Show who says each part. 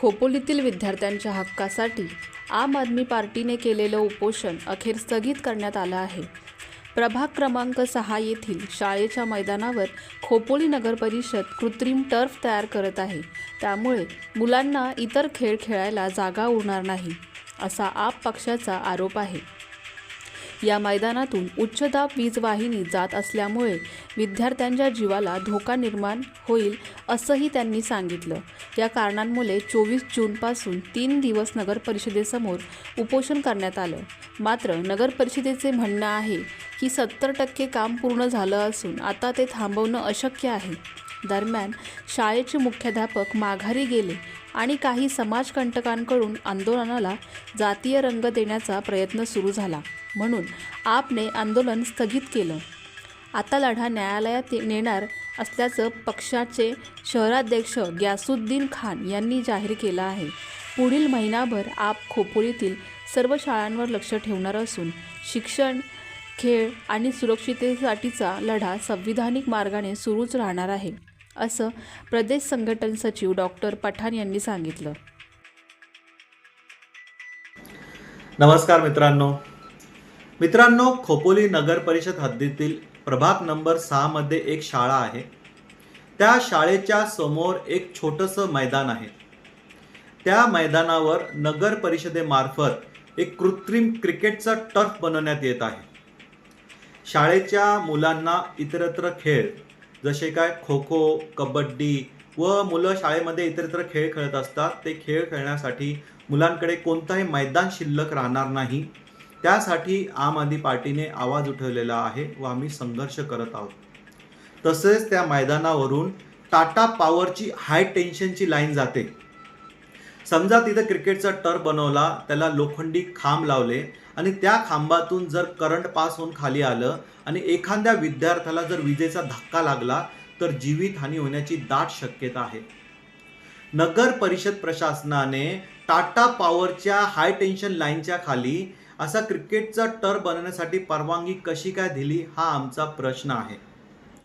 Speaker 1: खोपोलीतील विद्यार्थ्यांच्या हक्कासाठी आम आदमी पार्टीने केलेलं उपोषण अखेर स्थगित करण्यात आलं आहे. प्रभाग क्रमांक सहा येथील शाळेच्या मैदानावर खोपोली नगर परिषद कृत्रिम टर्फ तयार करत आहे. त्यामुळे मुलांना इतर खेळ खेळायला जागा उरणार नाही असा आप पक्षाचा आरोप आहे. या मैदानातून उच्चदाब वीज वाहिनी जात असल्यामुळे विद्यार्थ्यांच्या जीवाला धोका निर्माण होईल असंही त्यांनी सांगितलं. या कारणांमुळे चोवीस जूनपासून तीन दिवस नगर परिषदेसमोर उपोषण करण्यात आलं. मात्र नगर परिषदेचे म्हणणं आहे की सत्तर टक्के काम पूर्ण झालं असून आता ते थांबवणं अशक्य आहे. दरम्यान शाळेचे मुख्याध्यापक माघारी गेले आणि काही समाजकंटकांकडून आंदोलनाला जातीय रंग देण्याचा प्रयत्न सुरू झाला म्हणून आपने आंदोलन स्थगित केलं. आता लढा न्यायालयात नेणार असल्याचं पक्षाचे शहराध्यक्ष ग्यासुद्दीन खान यांनी जाहीर केलं आहे. पुढील महिनाभर आप खोपोलीतील सर्व शाळांवर लक्ष ठेवणार असून शिक्षण खेळ आणि सुरक्षिततेसाठीचा लढा संविधानिक मार्गाने सुरूच राहणार आहे. असं प्रदेश संघटन सचिव डॉक्टर पठाण यांनी सांगितलं.
Speaker 2: नमस्कार मित्रांनो. मित्रांनो खोपोली नगर परिषद हद्दीतील प्रभाग नंबर सहामध्ये एक शाळा आहे. त्या शाळेच्या समोर एक छोटंसं मैदान आहे. त्या मैदानावर नगर परिषदेमार्फत एक कृत्रिम क्रिकेटचा टर्फ बनवण्यात येत आहे. शाळेच्या मुलांना इतरत्र खेळ जसे काय खो खो कबड्डी व मुलं शाळेमध्ये इतरत्र खेळ खेळत असतात. ते खेळ खेळण्यासाठी मुलांकडे कोणताही मैदान शिल्लक राहणार नाही. त्यासाठी आम आदमी पार्टीने आवाज उठवलेला आहे व आम्ही संघर्ष करत आहोत. तसेच त्या मैदानावरून टाटा पॉवरची हाय टेन्शनची लाईन जाते. समजा तिथं क्रिकेटचा टर बनवला त्याला लोखंडी खांब लावले आणि त्या खांबातून जर करंट पास होऊन खाली आलं आणि एखाद्या विद्यार्थ्याला जर विजेचा धक्का लागला तर जीवितहानी होण्याची दाट शक्यता आहे. नगर परिषद प्रशासनाने टाटा पॉवरच्या हाय टेन्शन लाईनच्या खाली असा क्रिकेटचा टर बनवण्यासाठी परवानगी कशी काय दिली हा आमचा प्रश्न आहे.